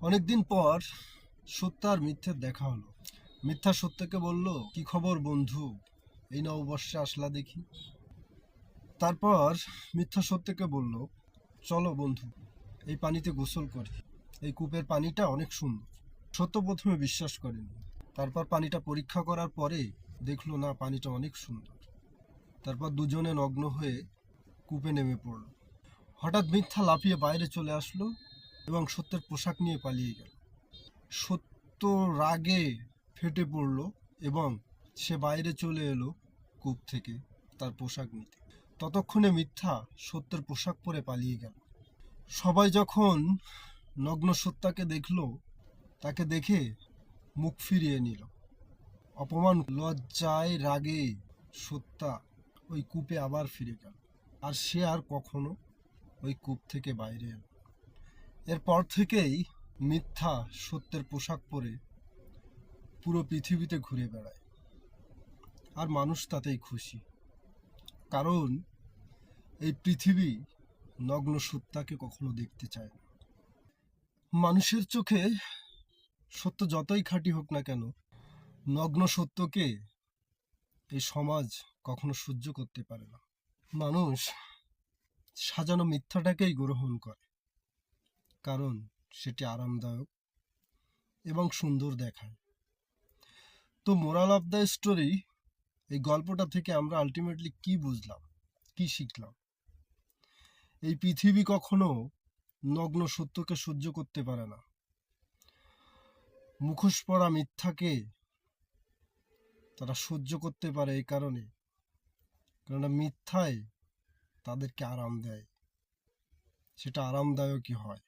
অনেকদিন পর সত্য আর মিথ্যের দেখা হলো। মিথ্যা সত্যকে বলল, কি খবর বন্ধু? এই নববর্ষে আসলা দেখি। তারপর মিথ্যা সত্যকে বলল, চলো বন্ধু, এই পানিতে গোসল করি। এই কূপের পানিটা অনেক সুন্দর। সত্য প্রথমে বিশ্বাস করেনি। তারপর পানিটা পরীক্ষা করার পরে দেখল, না, পানিটা অনেক সুন্দর। তারপর দুজনে নগ্ন হয়ে কূপে নেমে পড়ল। হঠাৎ মিথ্যা লাফিয়ে বাইরে চলে আসলো। এবং সত্যের পোশাক নিয়ে পালিয়ে গেল। সত্য রাগে ফেটে পড়ল এবং সে বাইরে চলে এলো কূপ থেকে তার পোশাক নিতে। ততক্ষণে মিথ্যা সত্যের পোশাক পরে পালিয়ে গেল। সবাই যখন নগ্ন সত্যাকে দেখল, তাকে দেখে মুখ ফিরিয়ে নিল। অপমান, লজ্জায় রাগে সত্যা ওই কূপে আবার ফিরে গেল। আর সে আর কখনো ওই কূপ থেকে বাইরে এলো এরপর থেকেই মিথ্যা সত্যের পোশাক পরে পুরো পৃথিবীতে ঘুরে বেড়ায়। আর মানুষ তাতেই খুশি। কারণ এই পৃথিবী নগ্ন সত্যাকে কখনো দেখতে চায় না। মানুষের চোখে সত্য যতই খাঁটি হোক না কেন, নগ্ন সত্যকে এই সমাজ কখনো সহ্য করতে পারে না। মানুষ সাজানো মিথ্যাটাকেই গ্রহণ করে। কারণ সেটি আরামদায়ক এবং সুন্দর দেখায়। তো মোরাল অফ দ্য স্টোরি এই গল্পটা থেকে আমরা আলটিমেটলি কি বুঝলাম, কি শিখলাম? এই পৃথিবী কখনো নগ্ন সত্যকে সহ্য করতে পারে না। মুখোশ পরা মিথ্যাকে তারা সহ্য করতে পারে এই কারণে, কেননা মিথ্যায় তাদেরকে আরাম দেয়। সেটা আরামদায়কই হয়।